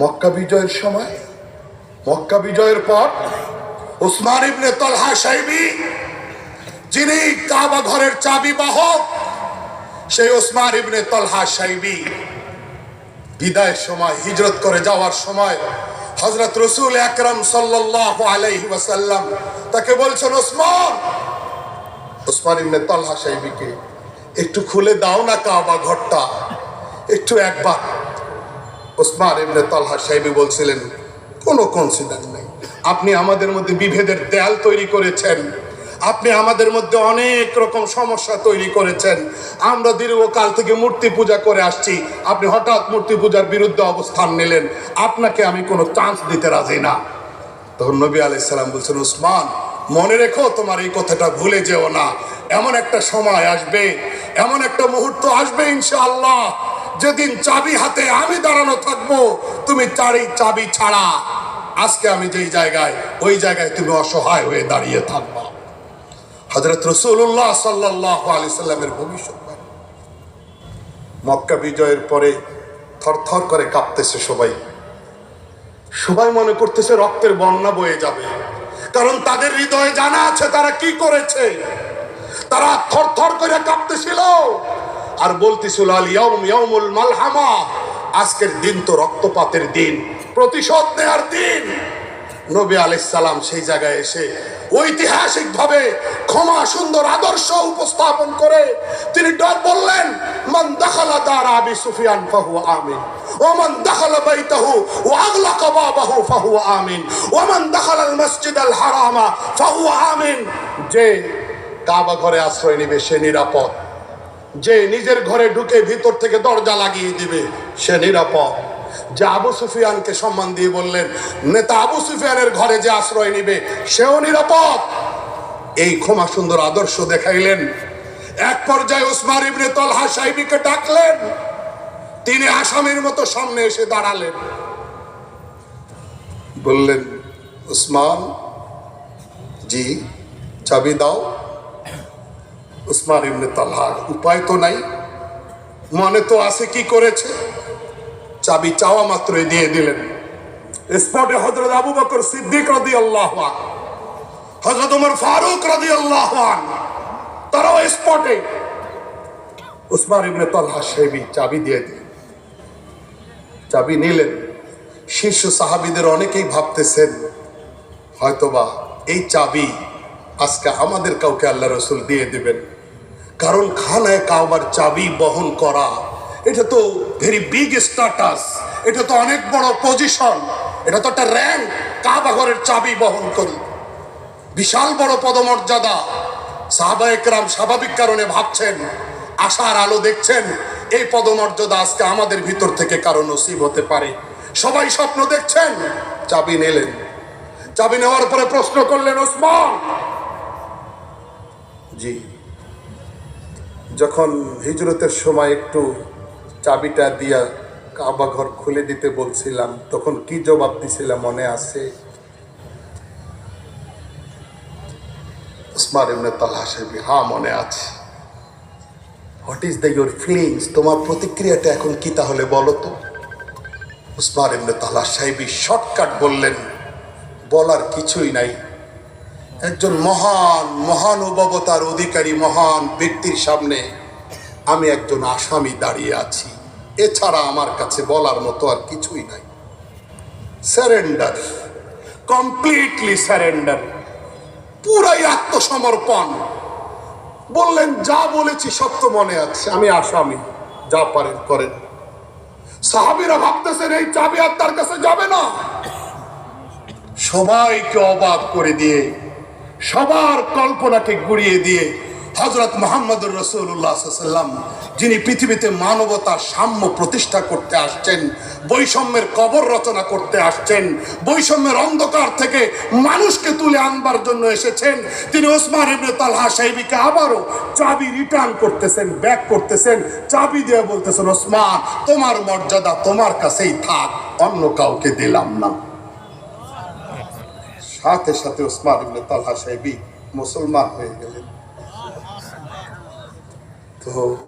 মক্কা বিজয়ের সময়, মক্কা বিজয়ের পর ওসমান ইবনে তলহা সাইবি যিনি কাবা ঘরের চাবি বাহক, সেই ওসমান ইবনে তলহা সাইবি বিদায়ের সময়, হিজরত করে যাওয়ার সময় হজরত রসুল আকরম সাল্লাহ আলাইহি ওয়াসাল্লাম তাকে বলছেন ওসমান ওসমান ইবনে তলহা সাইবিকে একটু খুলে দাও না কাবা ঘরটা, একটু একবার। ওসমান এমনি তলহা সাহেবি বলছিলেন, কোনো কনসিডার নেই। আপনি আমাদের মধ্যে বিভেদের দেয়াল তৈরি করেছেন। আপনি আমাদের মধ্যে অনেক রকম সমস্যা তৈরি করেছেন। আমরা দীর্ঘকাল থেকে মূর্তি পূজা করে আসছি। আপনি হঠাৎ মূর্তি পূজার বিরুদ্ধে অবস্থান নিলেন। আপনাকে আমি কোনো চান্স দিতে রাজি না। তখন নবী আলাইসাল্লাম বলছেন উসমান মনে রেখো তোমার এই কথাটা ভুলে যেও না। এমন একটা সময় আসবে, এমন একটা মুহূর্ত আসবে ইনশাআল্লাহ। যেদিন চাবি হাতে আমি দাঁড়ানো থাকব, তুমি চারি চাবি ছাড়া। আজকে আমি যেই জায়গায়, ওই জায়গায় তুমি অসহায় হয়ে দাঁড়িয়ে থাকবা। হজরত রসুল্লাহ সাল্লাহ আলি সাল্লামের ভবিষ্যৎবাণী। মক্কা বিজয়ের পরে থরথর করে কাঁপতেছে সবাই। সবাই মনে করতেছে রক্তের বন্যা বয়ে যাবে। কারণ তাদের হৃদয়ে জানা আছে তারা কি করেছে। তারা থরথর করে কাঁপতেছিল। আর বলতেছিল, আল ইয়াউম মালহামা। আজকের দিন তো রক্তপাতের দিন, প্রতিশোধ নেয়ার দিন। নবী সালাম সেই জায়গায় এসে ঐতিহাসিক ভাবে ক্ষমা সুন্দর আদর্শ উপস্থাপন করে তিনি ডর বললেন, মান দাখালা দার আবি সুফিয়ান ফাহু আমিন। ওমান দাখালা বাইতাহু ওয়া আগলাকা বাবাহু ফাহু আমিন। ওমান দাখালা আল মসজিদ আল হারামা ফাহু আমিন। যে কাবা ঘরে আশ্রয় নিবে, সে নিরাপদ। যে নিজের ঘরে ঢুকে ভিতর থেকে দরজা লাগিয়ে দিবে, সে নিরাপদ। যে আবু সুফিয়ানকে সম্মান দিয়ে বললেন, নেতা আবু সুফিয়ানের ঘরে যে আশ্রয় নিবে, সেও নিরাপদ। এই ক্ষমা সুন্দর আদর্শ দেখাইলেন। এক পর্যায়ে উসমান ইবনে তলহা সাহেবিকে ডাকলেন। তিনি আসামির মতো সামনে এসে দাঁড়ালেন। বললেন, উসমান, জি, চাবি দাও। উসমান ইবনে তালহা উপায় তো নাই। মনে তো আছে কি করেছে। চাবি চাওয়া মাত্রই দিয়ে দিলেন। স্পটে হজরত আবু বকর সিদ্দিক রাদি আল্লাহ হজরত উমর ফারুক রাদি আল্লাহ তারাও স্পটে। উসমান ইবনে তালহা সেবি চাবি দিয়ে দিলেন। চাবি নিলেন। শীর্ষ সাহাবিদের অনেকেই ভাবতেছেন, হয়তোবা এই চাবি আজকে আমাদের কাউকে আল্লাহ রসুল দিয়ে দেবেন। কারণ খানায় কাউবার চাবি বহন করা, এটা তো ভেরি বিগ স্ট্যাটাস এটা তো অনেক বড় পজিশন এটা তো একটা র্যাঙ্ক কাবা ঘরের চাবি বহন করি। বিশাল বড় পদমর্যাদা। সাহাবা স্বাভাবিক কারণে ভাবছেন, আশার আলো দেখছেন, এই পদমর্যাদা আজকে আমাদের ভিতর থেকে কারও নসিব হতে পারে। সবাই স্বপ্ন দেখছেন, চাবি নিলেন। চাবি নেওয়ার পরে প্রশ্ন করলেন, ওসমান জি। যখন হিজরতের সময় একটু চাবিটা দিয়া কাবা ঘর খুলে দিতে বলছিলাম, তখন কি জবাব দিছিলাম মনে আছে? উসমান ইবনে তালহা সাহেব হ্যাঁ মনে আছে। What is the your feelings তোমার প্রতিক্রিয়াটা এখন কি তাহলে বলো তো? উসমান ইবনে তালহা সাহেবী শর্টকাট বললেন, বলার কিছুই নাই। একজন মহান মহানুভবতার অধিকারী, মহান ব্যক্তির সামনে আমি একজন আসামি দাঁড়িয়ে আছি। এছাড়া আমার কাছে বলার মতো আর কিছুই নাই। স্যারেন্ডার কমপ্লিটলি স্যারেন্ডার পুরাই আত্মসমর্পণ। বললেন, যা বলেছি সত্য মনে আছে। আমি আসামি। যা পারেন করেন। সাহাবিরা ভাবতেছেন, এই চাবি আর তার কাছে যাবে না। সবাইকে অবাক করে দিয়ে সবার কল্পনাকে গুড়িয়ে দিয়ে হজরত মোহাম্মদুর রসুল্লাহ সাল্লাম যিনি পৃথিবীতে মানবতার সাম্য প্রতিষ্ঠা করতে আসছেন, বৈষম্যের কবর রচনা করতে আসছেন, বৈষম্যের অন্ধকার থেকে মানুষকে তুলে আনবার জন্য এসেছেন, তিনি ওসমান ইবনে তালহা সাহেবিকে আবারও চাবি রিটার্ন করতেছেন ব্যাক করতেছেন, চাবি দিয়ে বলতেছেন, ওসমান, তোমার মর্যাদা তোমার কাছেই থাক, অন্য কাউকে দিলাম না। সাথে সাথে ওসমান ইবনে তালহা সাহেবী মুসলমান হয়ে গেলেন। তো